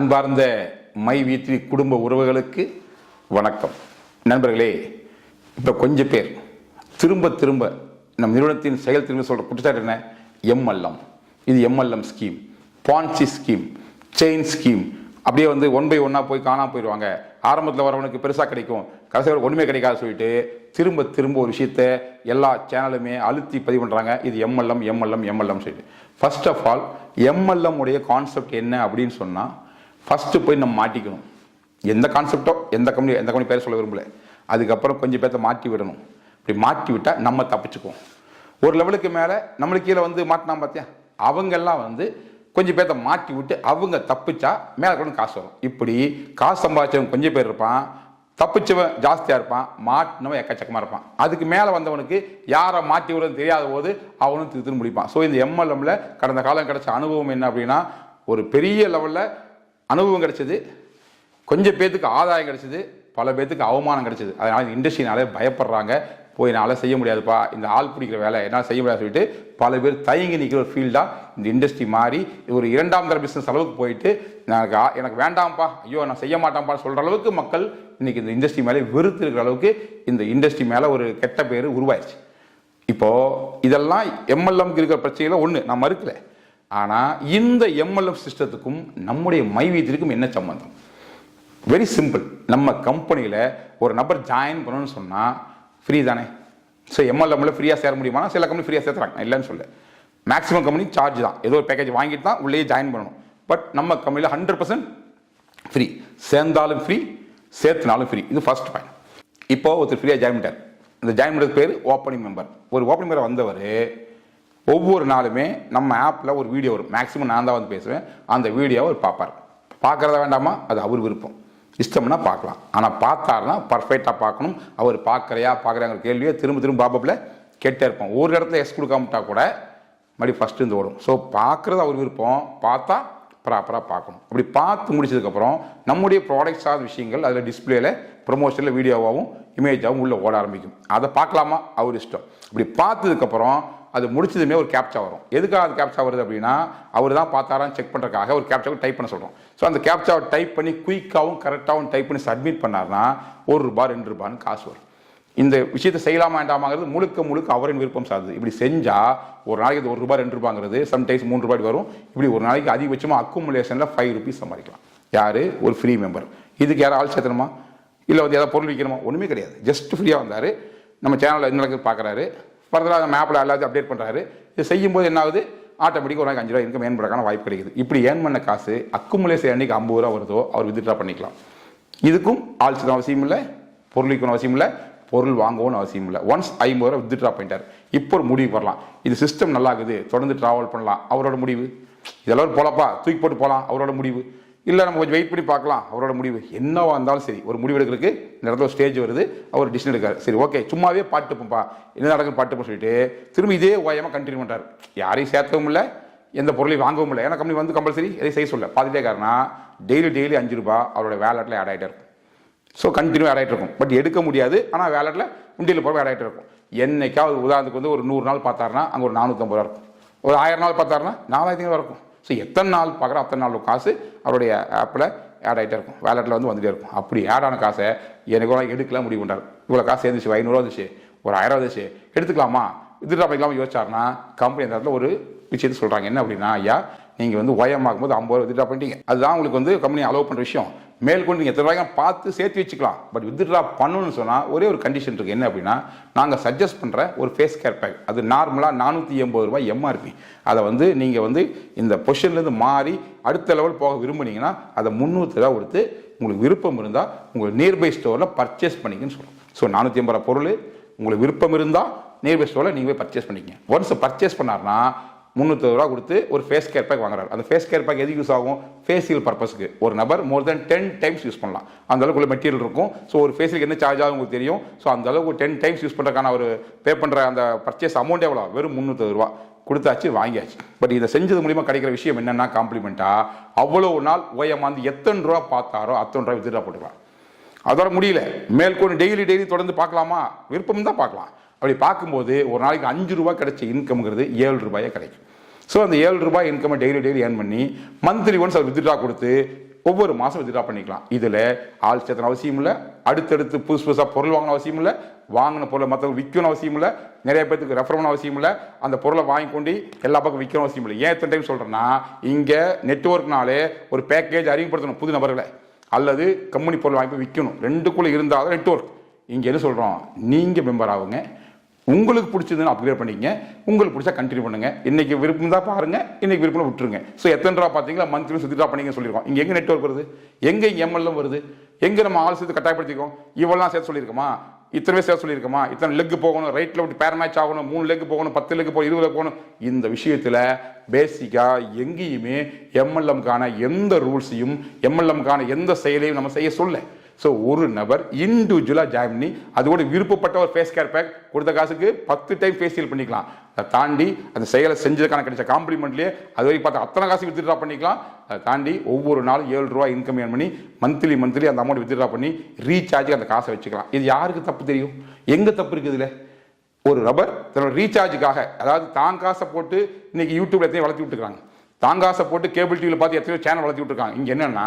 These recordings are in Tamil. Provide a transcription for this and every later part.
அன்பார்ந்த மை வீத்வி குடும்ப உறவுகளுக்கு வணக்கம். நண்பர்களே இப்போ கொஞ்சம் பேர் திரும்ப திரும்ப நம் நிறுவனத்தின் செயல் திரும்ப சொல்கிற குற்றச்சாட்டு என்ன? எம்எல்எம். இது MLM scheme ponzi scheme chain scheme அப்படியே வந்து ஒன் பை ஒன்னாக போய் காணாமல் போயிடுவாங்க. ஆரம்பத்தில் வரவனுக்கு பெருசாக கிடைக்கும். கடைசியில் ஒன்றுமே கிடைக்காது சொல்லிட்டு திரும்ப திரும்ப ஒரு விஷயத்த எல்லா சேனலுமே அழுத்தி பதிவு பண்ணுறாங்க இது எம்எல்எம் எம்எல்எம் எம்எல்எம் சொல்லிட்டு. ஃபர்ஸ்ட் ஆஃப் ஆல் எம்எல்எம் உடைய கான்செப்ட் என்ன அப்படின்னு சொன்னால் ஃபஸ்ட்டு போய் நம்ம மாட்டிக்கணும். எந்த கான்செப்டோ எந்த கம்பெனி எந்த கம்பெனி பேர் சொல்ல விரும்பல. அதுக்கப்புறம் கொஞ்சம் பேர்த்த மாட்டி விடணும். இப்படி மாட்டி விட்டால் நம்ம தப்பிச்சுக்குவோம். ஒரு லெவலுக்கு மேலே நம்மளுக்கு கீழே வந்து மாட்டினா பார்த்தியா அவங்கெல்லாம் வந்து கொஞ்சம் பேர்த்த மாட்டி விட்டு அவங்க தப்பிச்சா மேலே கூட காசு வரும். இப்படி காசு சம்பாதிச்சவன் கொஞ்சம் பேர் இருப்பான். தப்பிச்சவன் ஜாஸ்தியாக இருப்பான். மாட்டினவன் எக்கச்சக்கமாக இருப்பான். அதுக்கு மேலே வந்தவனுக்கு யாரை மாட்டி விடுறது தெரியாத போது அவனும் திரு முடிப்பான் ஸோ இந்த எம்எல்எம்ல கடந்த காலம் கிடைச்ச அனுபவம் என்ன அப்படின்னா ஒரு பெரிய லெவலில் அனுபவம் கிடைச்சது. கொஞ்சம் பேத்துக்கு ஆதாயம் கிடைச்சது. பல பேத்துக்கு அவமானம் கிடைச்சது. அதனால் இண்டஸ்ட்ரினாலே பயப்படுறாங்க. போய் என்னால் செய்ய முடியாதுப்பா. இந்த ஆள் பிடிக்கிற வேலை என்னால் செய்ய முடியாது சொல்லிட்டு பல பேர் தயங்கி நிற்கிற ஒரு ஃபீல்டாக இந்த இண்டஸ்ட்ரி மாறி ஒரு இரண்டாம் தர பிஸ்னஸ் அளவுக்கு போயிட்டு எனக்கு எனக்கு வேண்டாம்ப்பா. ஐயோ நான் செய்ய மாட்டேன்ப்பா சொல்கிற அளவுக்கு மக்கள் இன்றைக்கி இந்த இண்டஸ்ட்ரி மேலே வெறுத்து இருக்கிற அளவுக்கு இந்த இண்டஸ்ட்ரி மேலே ஒரு கெட்ட பேர் உருவாயிடுச்சு இப்போது இதெல்லாம் எம்எல்எம்க்கு இருக்கிற பிரச்சனையில் ஒன்று நான் மறுக்கலை. ஆனால் இந்த எம்எல்எம் சிஸ்டத்துக்கும் நம்முடைய மைவீத்திற்கும் என்ன சம்பந்தம்? வெரி சிம்பிள் நம்ம கம்பெனியில் ஒரு நபர் ஜாயின் பண்ணணும்னு சொன்னால் ஃப்ரீ தானே? ஸோ எம்எல்எம்ல ஃப்ரீயாக சேர முடியுமா சில கம்பெனி ஃப்ரீயாக சேர்த்துறாங்க இல்லைன்னு சொல்ல மேக்ஸிமம் கம்பெனி சார்ஜ் தான். ஏதோ ஒரு பேக்கேஜ் வாங்கிட்டு தான் உள்ளே ஜாயின் பண்ணணும். பட் நம்ம கம்பெனியில் ஹண்ட்ரட் பர்சன்ட் ஃப்ரீ சேர்ந்தாலும் ஃப்ரீ சேர்த்துனாலும் ஃப்ரீ இது ஃபர்ஸ்ட் பாயிண்ட் இப்போ ஒருத்தர் ஃப்ரீயாக ஜாயின் பண்ணிட்டார். இந்த ஜாயின் பண்ணுறது பேர் ஓப்பனிங் மெம்பர் ஒரு ஓப்பனிங் மெம்பர் வந்தவர் ஒவ்வொரு நாளுமே நம்ம ஆப்பில் ஒரு வீடியோ வரும். மேக்ஸிமம் நான் தான் வந்து பேசுவேன். அந்த வீடியோவை அவர் பார்ப்பார். பார்க்கறதா வேண்டாமா? அது அவர் விருப்பம். இஷ்டம்னா பார்க்கலாம். ஆனால் பார்த்தாருன்னா பர்ஃபெக்டாக பார்க்கணும். அவர் பார்க்குறையா பார்க்குறாங்கிற கேள்வியை திரும்ப திரும்ப பாபப்பில் கேட்டே இருப்போம். ஒரு இடத்துல எஸ் கொடுக்காமட்டா கூட மறுபடியும் ஃபஸ்ட்டு இருந்து ஓடும். ஸோ பார்க்குறது அவர் விருப்பம். பார்த்தா ப்ராப்பராக பார்க்கணும். அப்படி பார்த்து முடிச்சதுக்கப்புறம் நம்முடைய ப்ராடக்ட் சார்ந்த விஷயங்கள் அதில் டிஸ்பிளேல ப்ரொமோஷனில் வீடியோவாகவும் இமேஜாகவும் உள்ளே ஓட ஆரம்பிக்கும். அதை பார்க்கலாமா? அவர் இஷ்டம். இப்படி பார்த்ததுக்கப்புறம் அது முடிச்சதுமே ஒரு கேப்சா வரும். எதுக்காக அது கேப்சா வருது அப்படின்னா அவர் தான் பார்த்தாரான்னு செக் பண்ணுறதுக்காக ஒரு கேப்சாவை டைப் பண்ண சொல்கிறோம் ஸோ அந்த கேப்சாவை டைப் பண்ணி குயிக்காகவும் கரெக்டாகவும் டைப் பண்ணி சப்மிட் பண்ணார்னா ஒரு ரூபாய் ரெண்டு ரூபான்னு காசு வரும். இந்த விஷயத்தை செய்யலாமா வேண்டாமாங்கிறது முழுக்க முழுக்க அவரின் விருப்பம் சார்ந்தது இப்படி செஞ்சால் ஒரு நாளைக்கு இது ஒரு ரூபாய் ரெண்டு ரூபாங்கிறது சம்டைம்ஸ் மூணு ரூபாய் வரும். இப்படி ஒரு நாளைக்கு அதிகபட்சமாக அக்குமுலேஷனில் ஃபைவ் ருபீஸ் சம்பாதிக்கலாம். யார்? ஒரு ஃப்ரீ மெம்பர் இதுக்கு யாரும் ஆள் சேர்த்தணுமா? இல்லை வந்து ஏதாவது பொருள் விற்கணுமா? ஒன்றுமே கிடையாது. ஜஸ்ட் ஃப்ரீயாக வந்தார். நம்ம சேனலில் என்ன நடக்குது பார்க்குறாரு. ஃபர்தராக மேப்பில் எல்லாத்தையும் அப்டேட் பண்ணுறாரு இது செய்யும்போது என்ன ஆகுது ஆட்டோமேட்டிக்காக ஒரு நாளைக்கு அஞ்சு ரூபா இன்கம் ஏன் பண்ணுறதுக்கான வாய்ப்பு கிடைக்குது. இப்படி ஏன் பண்ண காசு அக்குமுலேஷன் அன்னைக்கு ஐம்பது ரூபா வருதோ அவர் வித்ட்ரா பண்ணிக்கலாம். இதுக்கும் ஆள் அவசியம் இல்லை பொருள் அவசியம் இல்லை பொருள் வாங்கவும் அவசியம் இல்லை. ஒன்ஸ் ஐம்பது ரூபா வித்ட்ரா பண்ணிட்டார். இப்போ ஒரு முடிவு வரலாம். இது சிஸ்டம் நல்லா இருக்குது தொடர்ந்து டிராவல் பண்ணலாம். அவரோட முடிவு. இதெல்லாம் ஒரு போலப்பா தூக்கி போட்டு போகலாம் அவரோட முடிவு. இல்லை நம்ம கொஞ்சம் வெயிட் பண்ணி பார்க்கலாம். அவரோட முடிவு என்னவா இருந்தாலும் சரி. ஒரு முடிவு எடுக்கிறதுக்கு இந்த இடத்துல ஒரு ஸ்டேஜ் வருது. அவர் டிசிஷன் எடுக்காரு சரி ஓகே சும்மாவே பாட்டுப்போம்ப்பா என்ன நடக்கும் பாட்டுப்போம் சொல்லிட்டு திரும்ப இதே ஓயமாக கண்டினியூ பண்ணுறாரு யாரையும் சேர்க்கவும் இல்லை. எந்த பொருளையும் வாங்கவும் இல்லை. ஏன்னா கம்பெனி வந்து கம்பல்சரி எதையும் செய்ய சொல்ல பார்த்துட்டே காரணா டெய்லி டெய்லி அஞ்சு ரூபாய் அவரோட வேலட்டில் ஆட் ஆகிட்டே இருக்கும். ஸோ கண்டினியூ ஆட் ஆகிட்டு இருக்கும். பட் எடுக்க முடியாது. ஆனால் வேலட்டில் உண்டியில் போகிற ஆட் ஆகிட்டு இருக்கும். என்னைக்காவது உதாரணத்துக்கு வந்து ஒரு நூறு நாள் பார்த்தாருன்னா அங்கே ஒரு நானூற்றம்பது ரூபா இருக்கும். ஒரு ஆயிரம் நாள் பார்த்தாருன்னா நாலாயிரத்தி ஐநூறு இருக்கும். ஸோ எத்தனை நாள் பார்க்குறோம் அத்தனை நாள் காசு அவருடைய ஆப்பில் ஆட் ஆகிட்டே இருக்கும். வேலெட்டில் வந்து வந்துட்டே இருக்கும். அப்படி ஆட் ஆன காசை எனக்கு கூட எடுக்கலாம் முடிவு பண்ணுறாரு இவ்வளோ காசு இருந்துச்சு ஐநூறுவா வந்துச்சு ஒரு ஆயிரம் வந்துச்சு எடுத்துக்கலாமா? வித்ட்ரா பண்ணிக்கலாமா யோசிச்சாருன்னா கம்பெனி அந்த இடத்துல ஒரு விஷயத்தை சொல்கிறாங்க என்ன அப்படின்னா ஐயா நீங்கள் வந்து ஒயம் ஆகும்போது ஐம்பது ரூபா வித்ட்ரா பண்ணிட்டீங்க அதுதான் உங்களுக்கு வந்து கம்பெனி அலோவ் பண்ணுற விஷயம். மேற்கொண்டு நீங்கள் எத்தனை ரூபாய்க்கு பார்த்து சேர்த்து வச்சுக்கலாம். பட் வித்ட்ரா பண்ணணும்னு சொன்னால் ஒரே ஒரு கண்டிஷன் இருக்குது என்ன அப்படின்னா நாங்கள் சஜஸ்ட் பண்ணுற ஒரு ஃபேஸ் கேர் பேக் அது நார்மலாக நானூற்றி எண்பது ரூபாய் எம்ஆர்பி அதை வந்து நீங்கள் வந்து இந்த பொசிஷன்லேருந்து மாறி அடுத்த லெவல் போக விரும்புனீங்கன்னா அதை முந்நூற்றி ரூபா கொடுத்து உங்களுக்கு விருப்பம் இருந்தால் உங்கள் நியர்பை ஸ்டோரில் பர்ச்சேஸ் பண்ணிக்கன்னு சொல்லுவோம் ஸோ நானூற்றி ஐம்பது ரூபா பொருள். உங்களுக்கு விருப்பம் இருந்தால் நியர்பை ஸ்டோரில் நீங்கள் போய் பர்ச்சேஸ் பண்ணிக்கங்க. ஒன்ஸ் பர்ச்சேஸ் பண்ணார்னா முந்நூற்றி ரூபா கொடுத்து ஒரு ஃபேஸ் கேர் பேக் வாங்குறாரு. அந்த ஃபேஸ் கேர் பேக் எதுக்கு யூஸ் ஆகும்? ஃபேஷியல் பர்பஸ்க்கு ஒரு நபர் more than ten times use பண்ணலாம். அந்த அளவுக்கு உள்ள மெட்டீரியல் இருக்கும். ஸோ ஒரு ஃபேஸுக்கு என்ன சார்ஜ் ஆகும் உங்களுக்கு தெரியும். ஸோ அந்த அளவுக்கு டென் டைம்ஸ் யூஸ் பண்ணுறதுக்கான ஒரு பே பண்ணுற அந்த பர்ச்சேஸ் அமௌண்ட் எவ்வளோ வெறும் முந்நூற்றி ரூபா. கொடுத்தாச்சு வாங்கியாச்சு. பட் இதை செஞ்சது மூலிமா கிடைக்கிற விஷயம் என்னென்னா காம்ப்ளிமெண்ட்டா அவ்வளோ நாள் ஓயமாந்து எத்தனை ரூபா பார்த்தாரோ அத்தனை ரூபா வித்ட்ரா போட்டுக்கலாம். அதோட முடியல. மேற்கொண்டு டெய்லி டெய்லி தொடர்ந்து பார்க்கலாமா? விருப்பம் தான் பார்க்கலாம். அப்படி பார்க்கும்போது ஒரு நாளைக்கு அஞ்சு ரூபாய் கிடைச்ச இன்கம்ங்கிறது ஏழு ரூபாயே கிடைக்கும். ஸோ அந்த ஏழு ரூபாய் இன்கம்மை டெய்லி டெய்லி ஏர்ன் பண்ணி மந்த்லி ஒன்ஸ் அவர் வித்ட்ரா கொடுத்து ஒவ்வொரு மாதம் வித்ட்ரா பண்ணிக்கலாம். இதில் ஆள் சேர்த்தன அவசியம் இல்லை அடுத்தடுத்து புதுசு புதுசாக பொருள் வாங்கின அவசியம் இல்லை வாங்கின பொருளை மற்றவங்க விற்கணும் அவசியம் இல்லை நிறைய பேர்த்துக்கு ரெஃபர் பண்ண அவசியம் இல்லை அந்த பொருளை வாங்கி கொண்டு எல்லா பக்கம் விற்கணும் அவசியம் இல்லை. ஏன் எத்தனை டைம் சொல்கிறேன்னா இங்கே நெட்ஒர்க்னாலே ஒரு பேக்கேஜ் அறிமுகப்படுத்தணும் புது நபர்களை. அல்லது கம்பெனி பொருள் வாங்கி போய் விற்கணும் ரெண்டுக்குள்ளே இருந்தால் தான் நெட்ஒர்க் இங்கே என்ன சொல்கிறோம் நீங்கள் மெம்பர் ஆகுங்க. உங்களுக்கு பிடிச்சதுன்னு அப்கிரேட் பண்ணிக்கங்க. உங்களுக்கு பிடிச்சா கண்டினியூ பண்ணுங்க. இன்னைக்கு விருப்பம் தான் பாருங்க. இன்னைக்கு விருப்பம் விட்டுருங்க. ஸோ எத்தனை ரூபா பார்த்தீங்களா மந்த்லி சுற்றி ட்ரா பண்ணிங்க சொல்லியிருக்கோம் இங்கே எங்கே நெட்ஒர்க் வருது? எங்கே இங்கே எம்எல்ஏ வருது? எங்கே நம்ம ஆள் சேர்த்து கட்டாயப்படுத்திக்கோம் இவ்வளோலாம் சேர்த்து சொல்லியிருக்கோமா? இத்தனை பேர் சேர்த்து சொல்லியிருக்கோமா? இத்தனை லெக் போகணும் ரைட்டில் விட்டு பேர் மேட்ச் ஆகணும் மூணு லெக் போகணும் பத்து லெக் போகணும் இருபது போகணும். இந்த விஷயத்தில் பேசிக்காக எங்கேயுமே எம்எல்எம்கான எந்த ரூல்ஸையும் எம்எல்எம்கான எந்த செயலையும் நம்ம செய்ய சொல்ல. ஸோ ஒரு நபர் இண்டிவிஜுவலாக ஜாயின் பண்ணி அதோட விருப்பப்பட்ட ஒரு ஃபேஸ் கேர் பேக் கொடுத்த காசுக்கு பத்து டைம் ஃபேஷியல் பண்ணிக்கலாம். அதை தாண்டி அந்த செயலை செஞ்சதுக்கான கிடைச்ச காம்ப்ளிமெண்ட்லேயே அது வரைக்கும் பார்த்தா அத்தனை காசு வித்ட்ரா பண்ணிக்கலாம். அதை தாண்டி ஒவ்வொரு நாளும் ஏழு ரூபா இன்கம் ஏர்ன் பண்ணி மந்த்லி மந்த்லி அந்த அமௌண்ட் வித்ட்ரா பண்ணி ரீசார்ஜுக்கு அந்த காசை வச்சுக்கலாம். இது யாருக்கு தப்பு தெரியும்? எங்கே தப்பு இருக்குது இதில்? ஒரு ரப்பர் தன்னோட ரீசார்ஜுக்காக அதாவது தான் காசை போட்டு இன்னைக்கு யூடியூப்ல எத்தனையும் வளர்த்தி விட்டுக்கிறாங்க தாங்காசை போட்டு கேபிள் டிவியில் பார்த்து எத்தனையோ சேனல் வளர்த்தி விட்டுருக்காங்க இங்கே என்னென்னா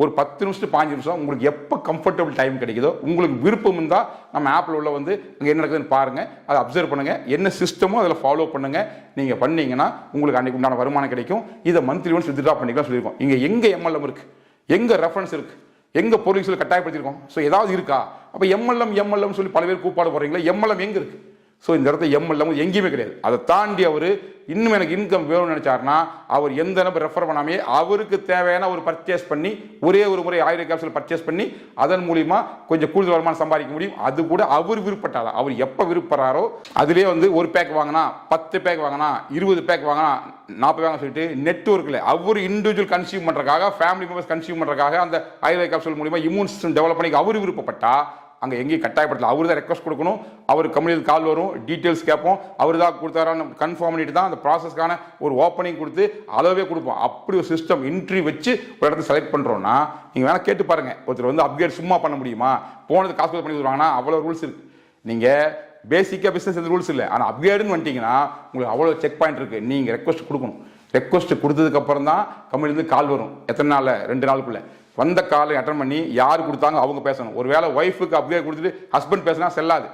ஒரு பத்து நிமிஷம் பாஞ்சு நிமிஷம் உங்களுக்கு எப்போ கம்ஃபர்டபுள் டைம் கிடைக்குதோ உங்களுக்கு விருப்பம் இருந்தால் நம்ம ஆப்பில் உள்ள வந்து அங்கே என்ன நடக்குதுன்னு பாருங்கள் அதை அப்சர்வ் பண்ணுங்க என்ன சிஸ்டமோ அதில் ஃபாலோ பண்ணுங்கள் நீங்கள் பண்ணீங்கன்னா உங்களுக்கு அன்றைக்கு உண்டான வருமானம் கிடைக்கும். இதை மந்த்லி ஒன்ஸ் வித்ட்ரா பண்ணிக்கலாம் சொல்லியிருக்கோம். இங்கே எங்கே எம்எல்எம் இருக்குது எங்கே ரெஃபரன்ஸ் இருக்குது எங்கே பொருள் சொல்லி கட்டாயப்படுத்திருக்கோம் ஸோ ஏதாவது இருக்கா? அப்போ எம்எல்எம் எம்எல்எம் சொல்லி பல பேர் கூப்பாடு போகிறீங்களா எம்எல்எம் எங்க இருக்குது ஸோ இந்த இடத்த எம் இல்லாமல் எங்கேயுமே கிடையாது. அதை தாண்டி அவர் இன்னும் எனக்கு இன்கம் வேணும்னு நினச்சாருன்னா அவர் எந்த நம்பர் ரெஃபர் பண்ணாமே அவருக்கு தேவையான ஒரு பர்ச்சேஸ் பண்ணி ஒரே ஒரு முறை ஆயிரம் கேப்சூல் பர்ச்சேஸ் பண்ணி அதன் மூலியமா கொஞ்சம் கூடுதல் வருமானம் சம்பாதிக்க முடியும். அது கூட அவர் விருப்பப்பட்டாதான். அவர் எப்போ விருப்பறாரோ அதிலே வந்து ஒரு பேக் வாங்கினா பத்து பேக் வாங்கினா இருபது பேக் வாங்கினா நாற்பது வாங்க சொல்லிட்டு நெட்ஒர்க்கில் அவர் இண்டிவிஜுவல் கன்சியூம் பண்ணுறதுக்காக ஃபேமிலி மெம்பர்ஸ் கன்சியூம் பண்ணுறதுக்காக அந்த ஆயுர்வேத கேப்சூல் மூலியமாக இம்யூன் சிஸ்டம் டெவலப் பண்ணி அவர் விருப்பப்பட்டா அங்கே எங்கேயும் கட்டாயப்படுத்தல. அவர் தான் ரெக்வஸ்ட் கொடுக்கணும். அவர் கம்பெனியில் கால் வரும். டீட்டெயில்ஸ் கேட்போம். அவர் தான் கொடுத்தாரான்னு கன்ஃபார்ம் பண்ணிட்டு தான் அந்த ப்ராசஸ்க்கான ஒரு ஓப்பனிங் கொடுத்து அளவே கொடுப்போம். அப்படி ஒரு சிஸ்டம் இன்ட்ரி வச்சு ஒரு இடத்த செலக்ட் பண்ணுறோன்னா நீங்கள் வேணால் கேட்டு பாருங்கள் ஒருத்தர் வந்து அப்கிரேட் சும்மா பண்ண முடியுமா? போனது காசு பண்ணி கொடுத்துருவாங்கன்னா அவ்வளோ ரூல்ஸ் இருக்கு. நீங்கள் பேசிக்காக பிஸ்னஸ் எந்த ரூல்ஸ் இல்லை. ஆனால் அப்கிரேடுன்னு வந்துட்டீங்கன்னா உங்களுக்கு அவ்வளோ செக் பாயிண்ட் இருக்குது நீங்கள் ரெக்வஸ்ட் கொடுக்கணும். ரெக்வஸ்ட் கொடுத்ததுக்கப்புறம் தான் கம்பெனிலேருந்து கால் வரும். எத்தனை நாளில்? ரெண்டு நாளுக்குள்ளே. வந்த காலை அட்டன் பண்ணி யார் கொடுத்தாங்க அவங்க பேசணும். ஒருவேளை ஒய்ஃபுக்கு அப்படியே கொடுத்துட்டு ஹஸ்பண்ட் பேசினா செல்லாது.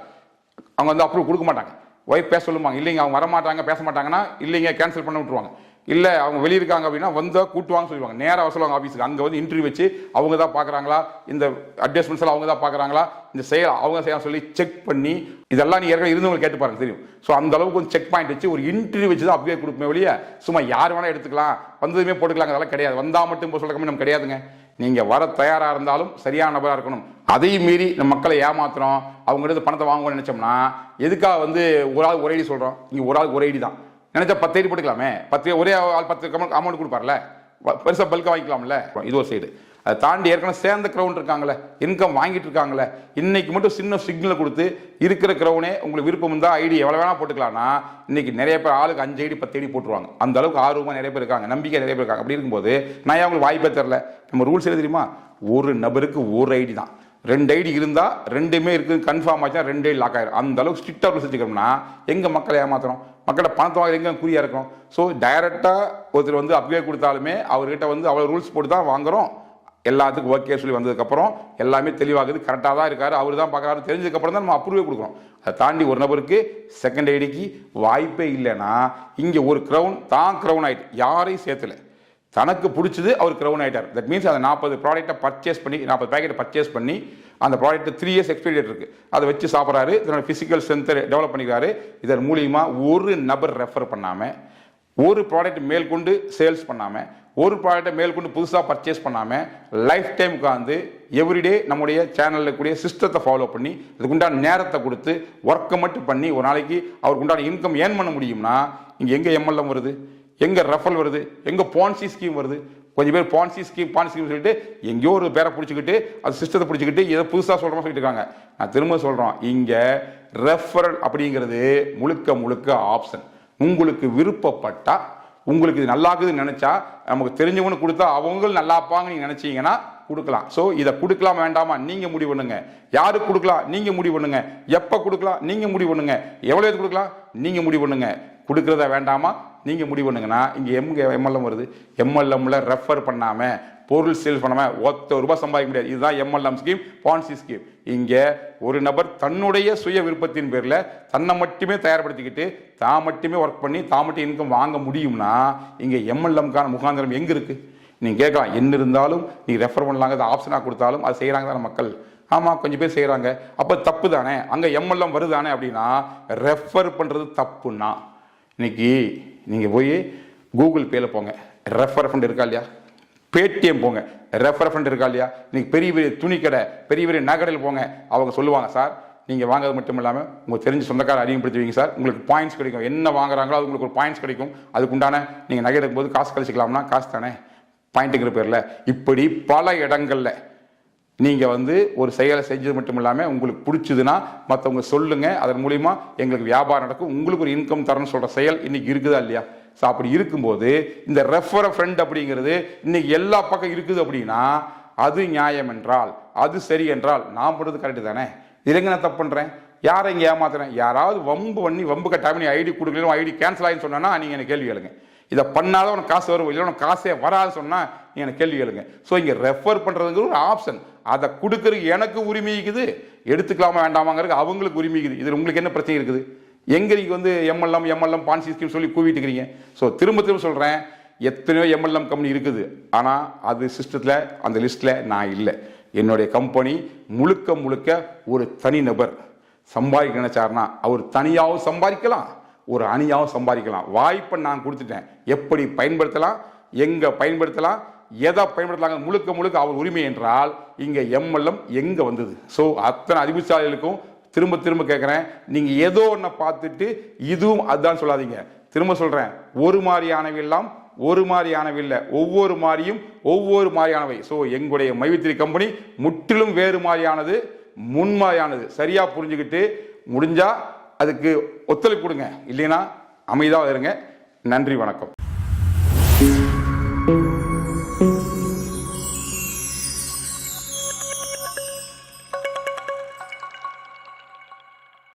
அவங்க வந்து அப்ரூவ் கொடுக்க மாட்டாங்க. ஒய்ஃப் பேச சொல்லுவாங்க. இல்லைங்க அவங்க வர மாட்டாங்க பேச மாட்டாங்கன்னா இல்லைங்க கேன்சல் பண்ண விட்டுருவாங்க. இல்லை அவங்க வெளியிருக்காங்க அப்படின்னா வந்தால் கூட்டுவாங்க சொல்லுவாங்க நேராக சொல்லுவாங்க ஆஃபீஸுக்கு அங்கே வந்து இன்டர்வியூ வச்சு அவங்க தான் பார்க்குறாங்களா இந்த அட்ஜஸ்ட்மெண்ட்ஸ் எல்லாம் அவங்க தான் பார்க்குறாங்களா இந்த செயல் அவங்க செய்ய சொல்லி செக் பண்ணி இதெல்லாம் நீ ஏற்கனவே இருந்தவங்க கேட்டு பாருங்க தெரியும். ஸோ அந்த அளவுக்கு கொஞ்சம் செக் பாயிண்ட் வச்சு ஒரு இன்டர்வியூ வச்சு தான் அப்படியே கொடுப்பேன் வெளியே சும்மா யார் வேணால் எடுத்துக்கலாம். வந்ததுமே போட்டுக்கலாம் அதெல்லாம் கிடையாது. வந்தால் மட்டும் இப்போ சொல்ல கம்மி நம்ம கிடையாதுங்க. நீங்கள் வர தயாராக இருந்தாலும் சரியான நபராக இருக்கணும். அதையும் மீறி நம்ம மக்களை ஏமாத்துறோம். அவங்ககிட்ட பணத்தை வாங்கணும்னு நினச்சோம்னா எதுக்காக வந்து ஒரு ஆள் ஒரே சொல்கிறோம் இங்கே ஒரு ஆள் ஒரேடி தான். நினச்சா பத்து ஐடி போட்டுக்கலாமே? பத்து ஒரே ஆள் பத்து அமௌண்ட் கொடுப்பார்ல? பெருசாக பல்காக வாங்கிக்கலாம்ல? இது ஒரு சைடு அதை தாண்டி ஏற்கனவே சேர்ந்த க்ரௌண்ட் இருக்காங்களே இன்கம் வாங்கிட்டு இருக்காங்களே இன்னைக்கு மட்டும் சின்ன சிக்னல் கொடுத்து இருக்கிற க்ரௌனே உங்களுக்கு விருப்பம் இருந்தால் ஐடி எவ்வளோ வேணா போட்டுக்கலாம்னா இன்னைக்கு நிறைய பேர் ஆளுக்கு அஞ்சு ஐடி பத்து ஐடி போட்டுருவாங்க. அந்த அளவுக்கு ஆர்வமாக நிறைய பேர் இருக்காங்க நம்பிக்கை நிறைய பேர் இருக்காங்க. அப்படி இருக்கும்போது நான் ஏன் வாய்ப்பே தெரில? நம்ம ரூல்ஸ் எது தெரியுமா? ஒரு நபருக்கு ஒரு ஐடி தான். ரெண்டு ஐடி இருந்தால் ரெண்டுமே இருக்குது கன்ஃபார்ம் ஆச்சுன்னா ரெண்டு ஐடி லாக் ஆயிரும். அந்த அளவுக்கு ஸ்ட்ரிக்டாக ரூல்ஸ் வச்சுக்கிறோம்னா எங்கள் மக்களை ஏமாத்துறோம்? மக்களை பணத்தை வாங்குறது எங்கே குறியா இருக்கும்? ஸோ டைரெக்டாக ஒருத்தர் வந்து அப்கிரேட் கொடுத்தாலுமே அவர்கிட்ட வந்து அவ்வளோ ரூல்ஸ் போட்டு தான் வாங்குறோம். எல்லாத்துக்கும் ஓகே சொல்லி வந்ததுக்கப்புறம் எல்லாமே தெளிவாகுது கரெக்டாக தான் இருக்கார். அவர் தான் பார்க்குறாரு. தெரிஞ்சதுக்கப்புறம் தான் நம்ம அப்ரூவே கொடுக்குறோம் அதை தாண்டி ஒரு நபருக்கு செகண்ட் ஐடிக்கு வாய்ப்பே இல்லைன்னா இங்கே ஒரு க்ரௌன் தான் க்ரௌன் ஆகிட்டு யாரையும் சேர்த்துல. தனக்கு பிடிச்சது அவர் க்ரௌன் ஆகிட்டார் தட் மீன்ஸ் அந்த நாற்பது ப்ராடக்ட்டை பர்ச்சேஸ் பண்ணி நாற்பது பேக்கெட்டை பர்ச்சேஸ் பண்ணி அந்த ப்ராடக்ட்டு த்ரீ இயர்ஸ் எக்ஸ்பீரியட் இருக்குது அதை வச்சு சாப்பிட்றாரு. தன்னோட ஃபிசிக்கல் ஸ்ட்ரென்த்தை டெவலப் பண்ணிக்கிறாரு. இதன் மூலியமாக ஒரு நபர் ரெஃபர் பண்ணாமல் ஒரு ப்ராடக்ட் மேற்கொண்டு சேல்ஸ் பண்ணாமல் ஒரு ப்ராடக்ட்டை மேற்கொண்டு புதுசாக பர்ச்சேஸ் பண்ணாமல் லைஃப் டைம் உட்காந்து எவ்ரிடே நம்முடைய சேனலில் கூடிய சிஸ்டத்தை ஃபாலோ பண்ணி அதுக்குண்டான நேரத்தை கொடுத்து ஒர்க்கை மட்டும் பண்ணி ஒரு நாளைக்கு அவருக்கு உண்டான இன்கம் ஏர்ன் பண்ண முடியும்னா இங்கே எங்கே எம்எல்எம் வருது? எங்கே ரெஃபல் வருது? எங்கே பான்சி ஸ்கீம் வருது? கொஞ்சம் பேர் பான்சி ஸ்கீம் பான்சி ஸ்கீம் சொல்லிட்டு எங்கேயோ ஒரு பேரை பிடிச்சிக்கிட்டு அது சிஸ்டத்தை பிடிச்சிக்கிட்டு இதை புதுசாக சொல்கிறோம் சொல்லிட்டு இருக்காங்க. நான் திரும்ப சொல்கிறோம் இங்கே ரெஃபரல் அப்படிங்கிறது முழுக்க முழுக்க ஆப்ஷன் உங்களுக்கு விருப்பப்பட்டால் உங்களுக்கு இது நல்லா இருக்குதுன்னு நினைச்சா நமக்கு தெரிஞ்சவனு கொடுத்தா அவங்களும் நல்லா இருப்பாங்க நீங்க நினைச்சீங்கன்னா கொடுக்கலாம். ஸோ இதை கொடுக்கலாம் வேண்டாமா? நீங்க முடிவு பண்ணுங்க. யாருக்கு கொடுக்கலாம்? நீங்க முடிவு பண்ணுங்க. எப்ப கொடுக்கலாம்? நீங்க முடிவு பண்ணுங்க. எவ்வளோ இது கொடுக்கலாம்? நீங்க முடிவு பண்ணுங்க. கொடுக்கறதா வேண்டாமா? நீங்கள் முடிவு பண்ணுங்கன்னா இங்கே எம் எம்எல்எம் வருது. எம்எல்எம்ல ரெஃபர் பண்ணாமல் பொருள் சேல்ஸ் பண்ணாமல் ஒத்த ரூபாய் சம்பாதிக்க முடியாது. இதுதான் எம்எல்எம் ஸ்கீம் பான்சி ஸ்கீம் இங்கே ஒரு நபர் தன்னுடைய சுய விருப்பத்தின் பேரில் தன்னை மட்டுமே தயார்படுத்திக்கிட்டு தான் மட்டுமே ஒர்க் பண்ணி தான் மட்டும் இன்கம் வாங்க முடியும்னா இங்கே எம்எல்எம்கான முகாந்திரம் எங்கே இருக்குது நீங்கள் கேட்கலாம் என்ன இருந்தாலும் நீ ரெஃபர் பண்ணலாங்க ஆப்ஷனாக கொடுத்தாலும் அது செய்கிறாங்க தானே மக்கள். ஆமாம் கொஞ்சம் பேர் செய்கிறாங்க அப்போ தப்பு தானே? அங்கே எம்எல்எம் வருதானே அப்படின்னா ரெஃபர் பண்ணுறது தப்புன்னா. இன்னைக்கு நீங்கள் போய் கூகுள் பேல போங்க. ரெஃபர் ஃபண்ட் இருக்கா இல்லையா? பேடிஎம் போங்க. ரெஃபர் ஃப்ரெண்ட் இருக்கா இல்லையா? இன்றைக்கி பெரிய பெரிய துணி கடை பெரிய பெரிய நகரில் போங்க. அவங்க சொல்லுவாங்க சார் நீங்கள் வாங்குறது மட்டும் இல்லாமல் உங்கள் தெரிஞ்ச சொந்தக்கார அதிகப்படுத்துவீங்க சார். உங்களுக்கு பாயிண்ட்ஸ் கிடைக்கும். என்ன வாங்குறாங்களோ அது உங்களுக்கு ஒரு பாயிண்ட்ஸ் கிடைக்கும். அதுக்குண்டான நீங்கள் நகை எடுக்கும்போது காசு கழிச்சிக்கலாம்னா காசு தானே? பாயிண்ட்டுங்கிற பேரில். இப்படி பல இடங்களில் நீங்கள் வந்து ஒரு செயலை செஞ்சது மட்டும் இல்லாமல் உங்களுக்கு பிடிச்சதுன்னா மற்றவங்க சொல்லுங்கள் அதன் மூலிமா எங்களுக்கு வியாபாரம் நடக்கும். உங்களுக்கு ஒரு இன்கம் தரணும்னு சொல்கிற செயல் இன்றைக்கி இருக்குதா இல்லையா? ஸோ அப்படி இருக்கும்போது இந்த ரெஃபர ஃப்ரெண்ட் அப்படிங்கிறது இன்னைக்கு எல்லா பக்கம் இருக்குது அப்படின்னா அது நியாயம் என்றால் அது சரி என்றால் நான் பண்ணுறது கரெக்டு தானே? இதுங்க நான் தப்பு பண்ணுறேன் யாரை இங்கே ஏமாத்துறேன்? யாராவது வம்பு பண்ணி வம்பு கட்டாமல் நீ ஐடி கொடுக்கலாம் ஐடி கேன்சல் ஆகின்னு சொன்னா நீங்கள் எனக்கு கேள்வி எழுங்க இதை பண்ணாத உனக்கு காசு வரும் இல்லை உனக்கு காசே வராதுன்னு சொன்னால் நீ எனக்கு கேள்வி எழுங்க ஸோ இங்கே ரெஃபர் பண்ணுறதுங்கிற ஒரு ஆப்ஷன் அதை கொடுக்கறதுக்கு எனக்கு உரிமை இருக்குது எடுத்துக்கலாமா வேண்டாமாங்கிறது அவங்களுக்கு உரிமை இருக்குது. இதில் உங்களுக்கு என்ன பிரச்சனை இருக்குது? எங்கே வந்து எம்எல்எம் எம்எல்எம் பான்சி ஸ்கீம் சொல்லி கூவிட்டு இருக்கிறீங்க ஸோ திரும்ப திரும்ப சொல்கிறேன் எத்தனையோ எம்எல்எம் கம்பெனி இருக்குது. ஆனால் அது சிஸ்டத்தில் அந்த லிஸ்ட்டில் நான் இல்லை. என்னுடைய கம்பெனி முழுக்க முழுக்க ஒரு தனிநபர் சம்பாதிக்க நினைச்சாருன்னா அவர் தனியாகவும் சம்பாதிக்கலாம் ஒரு அணியாகவும் சம்பாதிக்கலாம். வாய்ப்பை நான் கொடுத்துட்டேன். எப்படி பயன்படுத்தலாம் எங்கே பயன்படுத்தலாம் எதை பயன்படுத்தலாங்க முழுக்க முழுக்க அவர் உரிமை என்றால் இங்கே எம்எல்எம் எங்கே வந்தது? ஸோ அத்தனை அறிவுசாலைகளுக்கும் திரும்ப திரும்ப கேட்குறேன் நீங்கள் ஏதோ ஒன்றை பார்த்துட்டு இதுவும் அதுதான் சொல்லாதீங்க. திரும்ப சொல்கிறேன் ஒரு மாதிரியானவை எல்லாம் ஒரு மாதிரியானவை இல்லை. ஒவ்வொரு மாதிரியும் ஒவ்வொரு மாதிரியானவை ஸோ எங்களுடைய மைவித்திரி கம்பெனி முற்றிலும் வேறு மாதிரியானது முன்மாதிரியானது சரியாக புரிஞ்சுக்கிட்டு முடிஞ்சால் அதுக்கு ஒத்துழைப்பு கொடுங்க. இல்லைன்னா அமைதியாக இருங்க. நன்றி வணக்கம்.